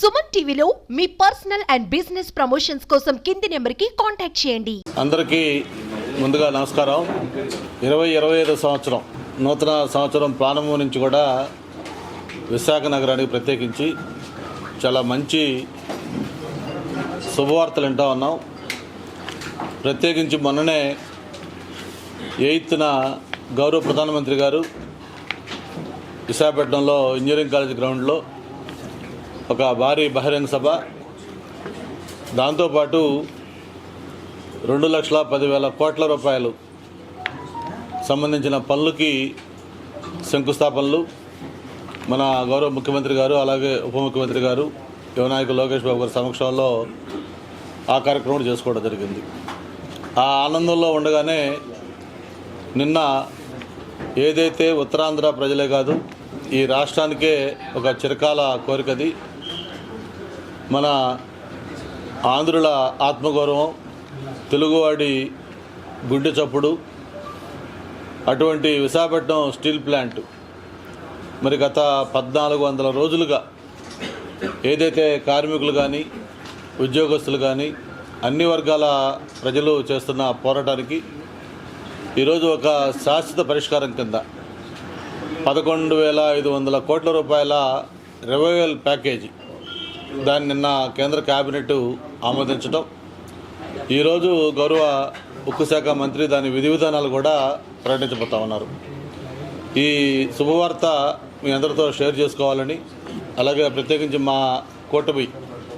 సుమన్ టీవీలో మీ personal and business promotions కోసం కింది నెంబర్కి కాంటాక్ట్ చేయండి. అందరికీ ముందుగా నమస్కారం. ఇరవై ఇరవై ఐదు సంవత్సరం నూతన సంవత్సరం ప్రారంభం నుంచి కూడా విశాఖ నగరానికి ప్రత్యేకించి చాలా మంచి శుభవార్తలు వింటా ఉన్నాం. ప్రత్యేకించి మొన్ననే ఎయిత్న గౌరవ ప్రధానమంత్రి గారు విశాఖపట్నంలో ఇంజనీరింగ్ కాలేజ్ గ్రౌండ్లో ఒక భారీ బహిరంగ సభ. దాంతోపాటు రెండు లక్షల పదివేల కోట్ల రూపాయలు సంబంధించిన పనులకి శంకుస్థాపనలు. మన గౌరవ ముఖ్యమంత్రి గారు అలాగే ఉప ముఖ్యమంత్రి గారు యువనాయకు లోకేష్ బాబు గారి సమక్షంలో ఆ కార్యక్రమం చేసుకోవడం జరిగింది. ఆ ఆనందంలో ఉండగానే నిన్న ఏదైతే ఉత్తరాంధ్ర ప్రజలే కాదు ఈ రాష్ట్రానికే ఒక చిరకాల కోరికది. మన ఆంధ్రుల ఆత్మగౌరవం తెలుగువాడి గుండె చప్పుడు అటువంటి విశాఖపట్నం స్టీల్ ప్లాంట్. మరి గత పద్నాలుగు వందల రోజులుగా ఏదైతే కార్మికులు కానీ ఉద్యోగస్తులు కానీ అన్ని వర్గాల ప్రజలు చేస్తున్న పోరాటానికి ఈరోజు ఒక శాశ్వత పరిష్కారం కింద పదకొండు వేల ఐదు వందల కోట్ల రూపాయల రెవైవల్ ప్యాకేజీ దాన్ని నిన్న కేంద్ర కేబినెట్ ఆమోదించడం ఈరోజు గౌరవ ఉక్కు శాఖ మంత్రి దాని విధి విధానాలు కూడా ప్రకటించబోతా ఉన్నారు. ఈ శుభవార్త మీ అందరితో షేర్ చేసుకోవాలని అలాగే ప్రత్యేకించి మా కూటమి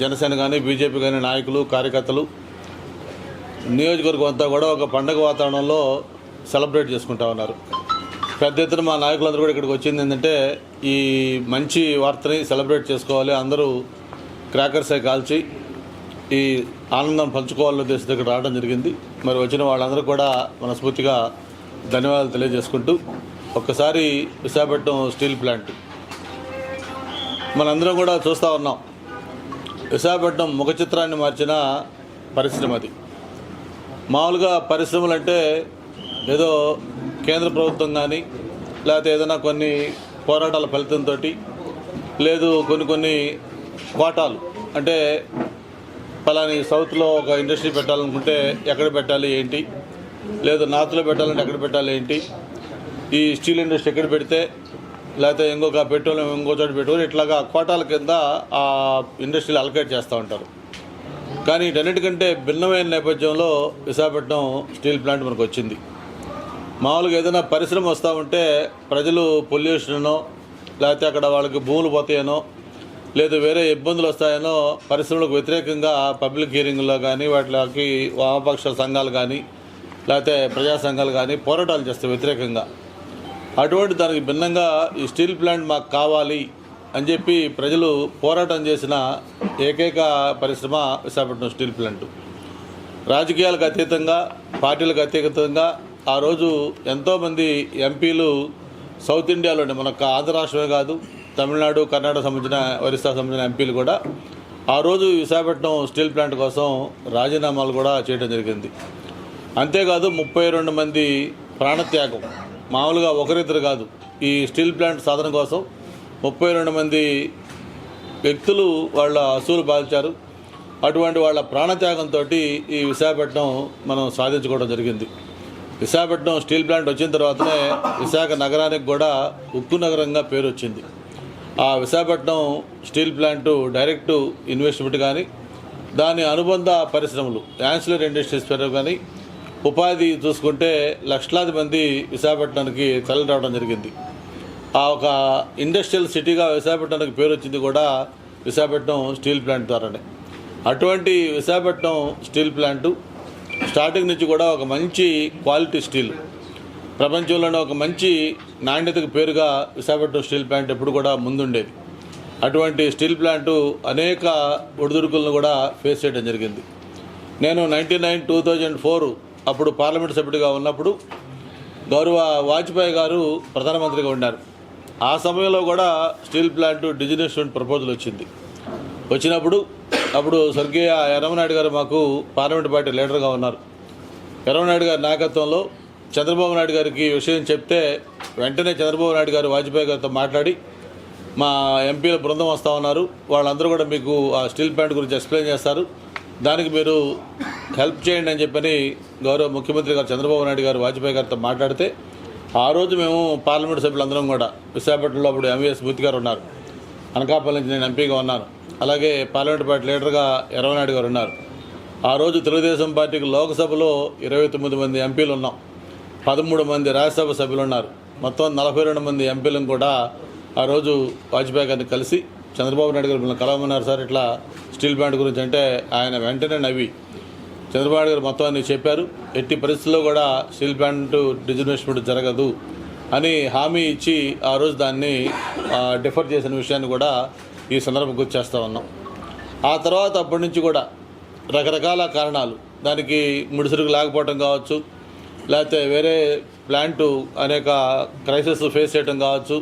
జనసేన కానీ బీజేపీ కానీ నాయకులు కార్యకర్తలు నియోజకవర్గం అంతా కూడా ఒక పండగ వాతావరణంలో సెలబ్రేట్ చేసుకుంటా ఉన్నారు. పెద్ద ఎత్తున మా నాయకులందరూ కూడా ఇక్కడికి వచ్చింది ఏంటంటే ఈ మంచి వార్తని సెలబ్రేట్ చేసుకోవాలి. అందరూ క్రాకర్సే కాల్చి ఈ ఆనందం పంచుకోవాలనే ఉద్దేశం దగ్గర రావడం జరిగింది. మరి వచ్చిన వాళ్ళందరూ కూడా మనస్ఫూర్తిగా ధన్యవాదాలు తెలియజేసుకుంటూ ఒక్కసారి విశాఖపట్నం స్టీల్ ప్లాంట్. మనందరం కూడా చూస్తూ ఉన్నాం. విశాఖపట్నం ముఖ చిత్రాన్ని మార్చిన పరిశ్రమ అది. మామూలుగా పరిశ్రమలు అంటే ఏదో కేంద్ర ప్రభుత్వం కానీ లేకపోతే ఏదైనా కొన్ని పోరాటాల ఫలితంతో లేదు కొన్ని కొన్ని కోటాలు అంటే పలాని సౌత్లో ఒక ఇండస్ట్రీ పెట్టాలనుకుంటే ఎక్కడ పెట్టాలి ఏంటి? లేదా నార్త్లో పెట్టాలంటే ఎక్కడ పెట్టాలి ఏంటి? ఈ స్టీల్ ఇండస్ట్రీ ఎక్కడ పెడితే లేకపోతే ఇంకొక పెట్రోలియం ఇంకో చోట పెట్టుకొని ఇట్లాగా కోటాల కింద ఆ ఇండస్ట్రీలు అలకేట్ చేస్తూ ఉంటారు. కానీ వీటన్నిటికంటే భిన్నమైన నేపథ్యంలో విశాఖపట్నం స్టీల్ ప్లాంట్ మనకు వచ్చింది. మామూలుగా ఏదైనా పరిశ్రమ వస్తూ ఉంటే ప్రజలు పొల్యూషనో లేకపోతే అక్కడ వాళ్ళకి భూములు పోతాయనో లేదు వేరే ఇబ్బందులు వస్తాయనో పరిశ్రమలకు వ్యతిరేకంగా పబ్లిక్ హీరింగ్లో కానీ వాటికి వామపక్ష సంఘాలు కానీ లేకపోతే ప్రజా సంఘాలు కానీ పోరాటాలు చేస్తాయి వ్యతిరేకంగా. అటువంటి దానికి భిన్నంగా ఈ స్టీల్ ప్లాంట్ మాకు కావాలి అని చెప్పి ప్రజలు పోరాటం చేసిన ఏకైక పరిశ్రమ విశాఖపట్నం స్టీల్ ప్లాంట్. రాజకీయాలకు అతీతంగా పార్టీలకు అతీతంగా ఆ రోజు ఎంతోమంది ఎంపీలు సౌత్ ఇండియాలోని మన ఆంధ్ర రాష్ట్రమే కాదు తమిళనాడు కర్ణాటక సంబంధించిన ఒరిస్సా సంబంధించిన ఎంపీలు కూడా ఆ రోజు విశాఖపట్నం స్టీల్ ప్లాంట్ కోసం రాజీనామాలు కూడా చేయడం జరిగింది. అంతేకాదు ముప్పై రెండు మంది ప్రాణత్యాగం. మామూలుగా ఒకరిద్దరు కాదు. ఈ స్టీల్ ప్లాంట్ సాధన కోసం ముప్పై రెండు మంది వ్యక్తులు వాళ్ళ అసూలు పాల్చారు. అటువంటి వాళ్ళ ప్రాణత్యాగంతో ఈ విశాఖపట్నం మనం సాధించుకోవడం జరిగింది. విశాఖపట్నం స్టీల్ ప్లాంట్ వచ్చిన తర్వాతనే విశాఖ నగరానికి కూడా ఉక్కు నగరంగా పేరు వచ్చింది ఆ Visakhapatnam steel plant direct investment కానీ దాని అనుబంధ పరిశ్రమలు యాన్సిలర్ ఇండస్ట్రీస్ పేరు కానీ ఉపాధి చూసుకుంటే లక్షలాది మంది విశాఖపట్నానికి తరలి రావడం జరిగింది. ఆ ఒక ఇండస్ట్రియల్ సిటీగా విశాఖపట్నానికి పేరు వచ్చింది కూడా విశాఖపట్నం స్టీల్ ప్లాంట్ ద్వారానే. అటువంటి విశాఖపట్నం స్టీల్ ప్లాంటు స్టార్టింగ్ నుంచి కూడా ఒక మంచి క్వాలిటీ స్టీల్. ప్రపంచంలోనే ఒక మంచి నాణ్యతకు పేరుగా విశాఖపట్నం స్టీల్ ప్లాంట్ ఎప్పుడు కూడా ముందుండేది. అటువంటి స్టీల్ ప్లాంటు అనేక ఒడిదుడుకులను కూడా ఫేస్ చేయడం జరిగింది. నేను ninety nine two thousand four అప్పుడు పార్లమెంట్ సభ్యుడిగా ఉన్నప్పుడు గౌరవ వాజ్పేయి గారు ప్రధానమంత్రిగా ఉన్నారు ఆ సమయంలో కూడా స్టీల్ ప్లాంట్ డిజినేషన్ ప్రపోజల్ వచ్చింది. వచ్చినప్పుడు అప్పుడు స్వర్గీయ ఎర్రమనాయుడు గారు మాకు పార్లమెంట్ పార్టీ లీడర్గా ఉన్నారు. ఎర్రమనాయుడు గారి నాయకత్వంలో చంద్రబాబు నాయుడు గారికి విషయం చెప్తే వెంటనే చంద్రబాబు నాయుడు గారు వాజ్పేయి గారితో మాట్లాడి మా ఎంపీల బృందం వస్తూ ఉన్నారు. వాళ్ళందరూ కూడా మీకు ఆ స్టీల్ ప్లాంట్ గురించి ఎక్స్ప్లెయిన్ చేస్తారు. దానికి మీరు హెల్ప్ చేయండి అని చెప్పని గౌరవ ముఖ్యమంత్రి గారు చంద్రబాబు నాయుడు గారు వాజ్పేయి గారితో మాట్లాడితే ఆ రోజు మేము పార్లమెంట్ సభ్యులందరం కూడా విశాఖపట్నంలో అప్పుడు ఎంవీఎస్ బూత్ గారు ఉన్నారు. అనకాపల్లి నుంచి నేను ఎంపీగా ఉన్నాను. అలాగే పార్లమెంట్ పార్టీ లీడర్గా ఎర్రవనాయుడు గారు ఉన్నారు. ఆ రోజు తెలుగుదేశం పార్టీకి లోక్సభలో ఇరవై తొమ్మిది మంది ఎంపీలు ఉన్నాం. పదమూడు మంది రాజ్యసభ సభ్యులు ఉన్నారు. మొత్తం నలభై రెండు మంది ఎంపీలను కూడా ఆ రోజు వాజ్పేయి గారిని కలిసి చంద్రబాబు నాయుడు గారు మిమ్మల్ని కలవమన్నారు సార్. ఇట్లా స్టీల్ ప్లాంట్ గురించి అంటే ఆయన వెంటనే నవ్వి చంద్రబాబు నాయుడు గారు మొత్తం అన్ని చెప్పారు. ఎట్టి పరిస్థితుల్లో కూడా స్టీల్ ప్లాంట్ డిజిన్వెస్ట్మెంట్ జరగదు అని హామీ ఇచ్చి ఆ రోజు దాన్ని డిఫర్ చేసిన విషయాన్ని కూడా ఈ సందర్భం గుర్తు చేస్తూ ఉన్నాం. ఆ తర్వాత అప్పటి నుంచి కూడా రకరకాల కారణాలు దానికి ముడిసరుకు లేకపోవటం కావచ్చు లేకపోతే వేరే ప్లాంటు అనేక క్రైసిస్ ఫేస్ చేయడం కావచ్చు.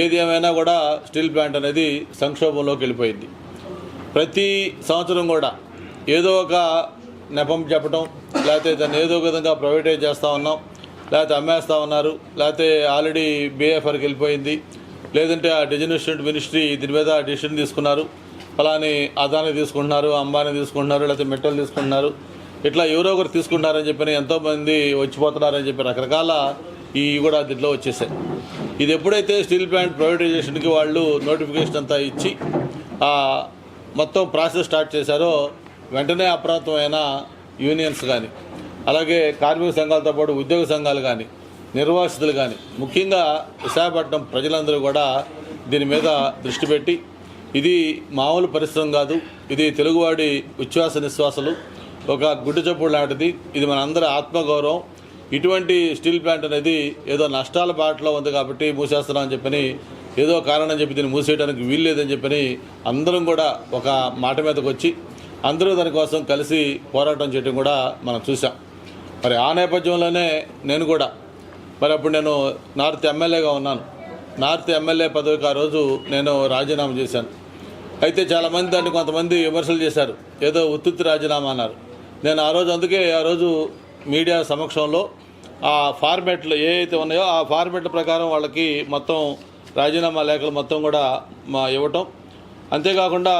ఏది ఏమైనా కూడా స్టీల్ ప్లాంట్ అనేది సంక్షోభంలోకి వెళ్ళిపోయింది. ప్రతి సంవత్సరం కూడా ఏదో ఒక నెపం చెప్పడం లేకపోతే దాన్ని ఏదో ఒక విధంగా ప్రైవేటైజ్ చేస్తూ ఉన్నాం లేకపోతే అమ్మేస్తూ ఉన్నారు లేకపోతే ఆల్రెడీ బీఎఫ్ఆర్కి వెళ్ళిపోయింది. లేదంటే ఆ డిజినెస్టెంట్ మినిస్ట్రీ దీని మీద డిసిషన్ తీసుకున్నారు. ఫలాని అదాని తీసుకుంటున్నారు అంబానీ తీసుకుంటున్నారు లేకపోతే మెటల్ తీసుకుంటున్నారు. ఇట్లా ఎవరో ఒకరు తీసుకుంటారని చెప్పి ఎంతోమంది వచ్చిపోతున్నారని చెప్పి రకరకాల ఈ కూడా దీంట్లో వచ్చేసాయి. ఇది ఎప్పుడైతే స్టీల్ ప్లాంట్ ప్రైవేటైజేషన్కి వాళ్ళు నోటిఫికేషన్ అంతా ఇచ్చి మొత్తం ప్రాసెస్ స్టార్ట్ చేశారో వెంటనే అప్రాప్తమైన యూనియన్స్ కానీ అలాగే కార్మిక సంఘాలతో పాటు ఉద్యోగ సంఘాలు కానీ నిర్వాసితులు కానీ ముఖ్యంగా విశాఖపట్నం ప్రజలందరూ కూడా దీని మీద దృష్టి పెట్టి ఇది మామూలు పరిశ్రమ కాదు ఇది తెలుగువాడి ఉచ్ఛ్వాస నిశ్వాసలు ఒక గుడ్డు చప్పుడు లాంటిది. ఇది మనందరి ఆత్మగౌరవం. ఇటువంటి స్టీల్ ప్లాంట్ అనేది ఏదో నష్టాల బాటలో ఉంది కాబట్టి మూసేస్తున్నాం అని చెప్పని ఏదో కారణం చెప్పి దీన్ని మూసేయడానికి వీలు లేదని చెప్పని అందరం కూడా ఒక మాట మీదకి వచ్చి అందరూ దానికోసం కలిసి పోరాటం చేయడం కూడా మనం చూసాం మరి ఆ నేపథ్యంలోనే నేను కూడా మరి అప్పుడు నేను నార్త్ ఎమ్మెల్యేగా ఉన్నాను. నార్త్ ఎమ్మెల్యే పదవికి ఆ రోజు నేను రాజీనామా చేశాను. అయితే చాలామంది దాన్ని కొంతమంది విమర్శలు చేశారు. ఏదో ఉత్తుత్తి రాజీనామా అన్నారు. నేను ఆ రోజు అందుకే ఆ రోజు మీడియా సమక్షంలో ఆ ఫార్మెట్లు ఏ అయితే ఉన్నాయో ఆ ఫార్మేట్ల ప్రకారం వాళ్ళకి మొత్తం రాజీనామా లేఖలు మొత్తం కూడా మా ఇవ్వటం. అంతేకాకుండా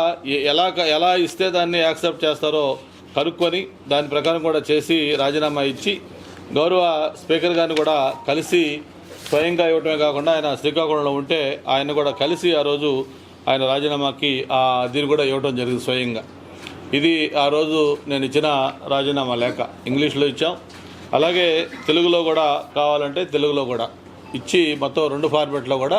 ఎలా ఎలా ఇస్తే దాన్ని యాక్సెప్ట్ చేస్తారో కనుక్కొని దాని ప్రకారం కూడా చేసి రాజీనామా ఇచ్చి గౌరవ స్పీకర్ గారిని కూడా కలిసి స్వయంగా ఇవ్వటమే కాకుండా ఆయన శ్రీకాకుళంలో ఉంటే ఆయన కూడా కలిసి ఆ రోజు ఆయన రాజీనామాకి దీన్ని కూడా ఇవ్వడం జరిగింది స్వయంగా. ఇది ఆ రోజు నేను ఇచ్చిన రాజీనామా లేఖ. ఇంగ్లీష్లో ఇచ్చాం. అలాగే తెలుగులో కూడా కావాలంటే తెలుగులో కూడా. ఇచ్చి మొత్తం రెండు ఫార్మెట్లో కూడా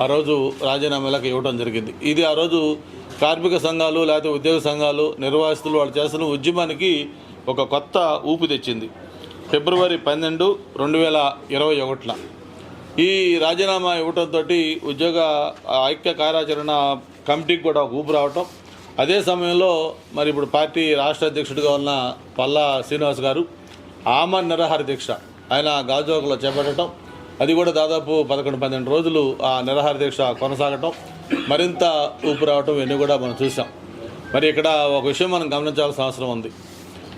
ఆ రోజు రాజీనామా లేఖ ఇవ్వడం జరిగింది. ఇది ఆ రోజు కార్మిక సంఘాలు లేకపోతే ఉద్యోగ సంఘాలు నిర్వాసితులు వాళ్ళు చేస్తున్న ఉద్యమానికి ఒక కొత్త ఊపు తెచ్చింది. ఫిబ్రవరి పన్నెండు రెండు వేల ఇరవై ఒకటిన. ఈ రాజీనామా ఇవ్వడంతో ఉద్యోగ ఐక్య కార్యాచరణ కమిటీకి కూడా ఊపు రావటం. అదే సమయంలో మరి ఇప్పుడు పార్టీ రాష్ట్ర అధ్యక్షుడిగా ఉన్న పల్లా శ్రీనివాస్ గారు ఆమన్ నిరాహార దీక్ష ఆయన గాజువాకలో చేపట్టడం అది కూడా దాదాపు పదకొండు పన్నెండు రోజులు ఆ నిరాహార దీక్ష కొనసాగటం మరింత ఊపు రావటం ఇవన్నీ కూడా మనం చూసాం మరి ఇక్కడ ఒక విషయం మనం గమనించాల్సిన అవసరం ఉంది.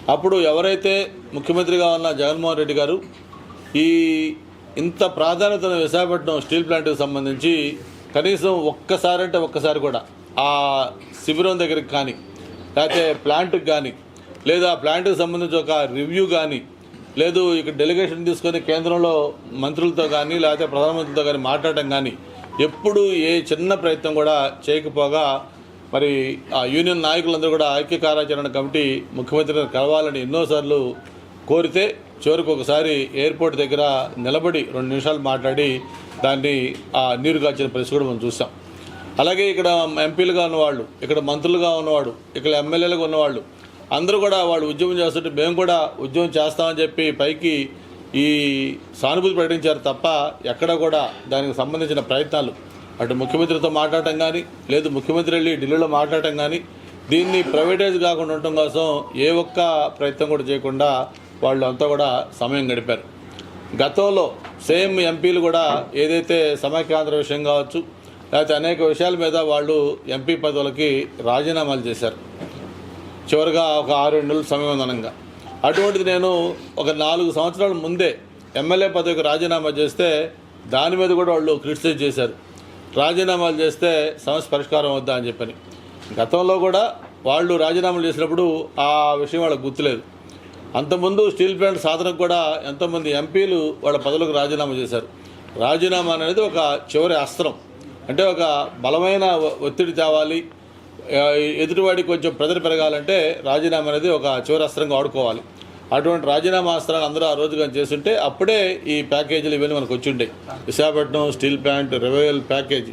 అప్పుడు ఎవరైతే ముఖ్యమంత్రిగా ఉన్న జగన్మోహన్ రెడ్డి గారు ఈ ఇంత ప్రాధాన్యతను విశాఖపట్నం స్టీల్ ప్లాంట్కి సంబంధించి కనీసం ఒక్కసారంటే ఒక్కసారి కూడా ఆ శిబిరం దగ్గరికి కానీ లేకపోతే ప్లాంట్కి కానీ లేదా ఆ ప్లాంట్కి సంబంధించి ఒక రివ్యూ కానీ లేదు ఇక్కడ డెలిగేషన్ తీసుకొని కేంద్రంలో మంత్రులతో కానీ లేకపోతే ప్రధానమంత్రితో కానీ మాట్లాడటం కానీ ఎప్పుడు ఏ చిన్న ప్రయత్నం కూడా చేయకపోగా మరి ఆ యూనియన్ నాయకులందరూ కూడా ఐక్య కార్యాచరణ కమిటీ ముఖ్యమంత్రిని కలవాలని ఎన్నోసార్లు కోరితే చివరికి ఒకసారి ఎయిర్పోర్ట్ దగ్గర నిలబడి రెండు నిమిషాలు మాట్లాడి దాన్ని ఆ నీరు కాచిన పరిస్థితి కూడా మనం చూసాం. అలాగే ఇక్కడ ఎంపీలుగా ఉన్నవాళ్ళు ఇక్కడ మంత్రులుగా ఉన్నవాడు ఇక్కడ ఎమ్మెల్యేలుగా ఉన్నవాళ్ళు అందరూ కూడా వాళ్ళు ఉద్యమం చేస్తుంటే మేము కూడా ఉద్యమం చేస్తామని చెప్పి పైకి ఈ సానుభూతి ప్రకటించారు తప్ప ఎక్కడ కూడా దానికి సంబంధించిన ప్రయత్నాలు. అటు ముఖ్యమంత్రితో మాట్లాడటం కానీ లేదు ముఖ్యమంత్రి వెళ్ళి ఢిల్లీలో మాట్లాడటం కానీ దీన్ని ప్రైవేటైజ్ కాకుండా ఉండటం కోసం ఏ ఒక్క ప్రయత్నం కూడా చేయకుండా వాళ్ళు అంతా కూడా సమయం గడిపారు. గతంలో సేమ్ ఎంపీలు కూడా ఏదైతే సమైక్యాంధ్ర విషయం కావచ్చు లేకపోతే అనేక విషయాల మీద వాళ్ళు ఎంపీ పదవులకి రాజీనామాలు చేశారు. చివరిగా ఒక ఆరు నెలలు నెలల సమయం ఉందనంగా అటువంటిది నేను ఒక నాలుగు సంవత్సరాల ముందే ఎమ్మెల్యే పదవికి రాజీనామా చేస్తే దాని మీద కూడా వాళ్ళు క్రిటిసైజ్ చేశారు. రాజీనామాలు చేస్తే సమస్య పరిష్కారం అవుద్దా అని చెప్పని. గతంలో కూడా వాళ్ళు రాజీనామాలు చేసినప్పుడు ఆ విషయం వాళ్ళకి గుర్తులేదు. అంతకుముందు స్టీల్ ప్లాంట్ సాధనకు కూడా ఎంతోమంది ఎంపీలు వాళ్ళ పదవులకు రాజీనామా చేశారు. రాజీనామా అనేది ఒక చివరి అస్త్రం. అంటే ఒక బలమైన ఒత్తిడి తేవాలి. ఎదుటివాడికి కొంచెం ప్రెజర్ పెరగాలంటే రాజీనామా అనేది ఒక చివరి అస్త్రంగా అటువంటి రాజీనామా అస్త్రాలు అందరూ ఆ రోజు కానీ చేస్తుంటే అప్పుడే ఈ ప్యాకేజీలు ఇవన్నీ మనకు వచ్చిండే Visakhapatnam steel plant revival package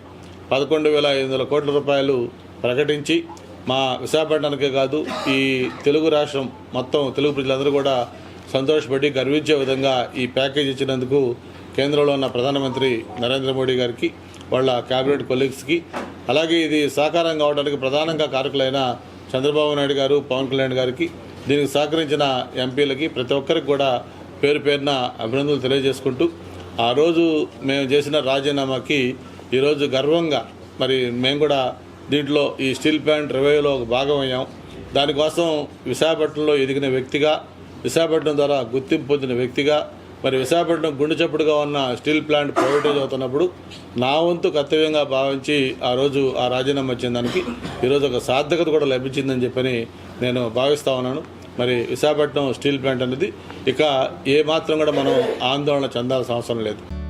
పదకొండు వేల ఐదు వందల కోట్ల రూపాయలు ప్రకటించి మా విశాఖపట్నానికే కాదు ఈ తెలుగు రాష్ట్రం మొత్తం తెలుగు ప్రజలందరూ కూడా సంతోషపడి గర్వించే విధంగా ఈ ప్యాకేజ్ ఇచ్చినందుకు కేంద్రంలో ఉన్న ప్రధానమంత్రి నరేంద్ర మోడీ గారికి వాళ్ళ క్యాబినెట్ కొలీగ్స్కి అలాగే ఇది సాకారం కావడానికి ప్రధానంగా కారకులైన చంద్రబాబు నాయుడు గారు పవన్ కళ్యాణ్ గారికి దీనికి సహకరించిన ఎంపీలకి ప్రతి ఒక్కరికి కూడా పేరు పేరున అభినందనలు తెలియజేసుకుంటూ ఆ రోజు మేము చేసిన రాజీనామాకి ఈరోజు గర్వంగా మరి మేము కూడా దీంట్లో ఈ స్టీల్ ప్లాంట్ రివైవ్లో ఒక భాగం అయ్యాం. దానికోసం విశాఖపట్నంలో ఎదిగిన వ్యక్తిగా విశాఖపట్నం ద్వారా గుర్తింపు పొందిన వ్యక్తిగా మరి విశాఖపట్నం గుండె చప్పుడుగా ఉన్న స్టీల్ ప్లాంట్ ప్రైవేటైజ్ అవుతున్నప్పుడు నా వంతు కర్తవ్యంగా భావించి ఆ రోజు ఆ రాజీనామా ఇచ్చిన దానికి ఈరోజు ఒక సార్థకత కూడా లభించిందని చెప్పని నేను భావిస్తా ఉన్నాను. మరి విశాఖపట్నం స్టీల్ ప్లాంట్ అనేది ఇక ఏ మాత్రం కూడా మనం ఆందోళన చెందాల్సిన అవసరం లేదు.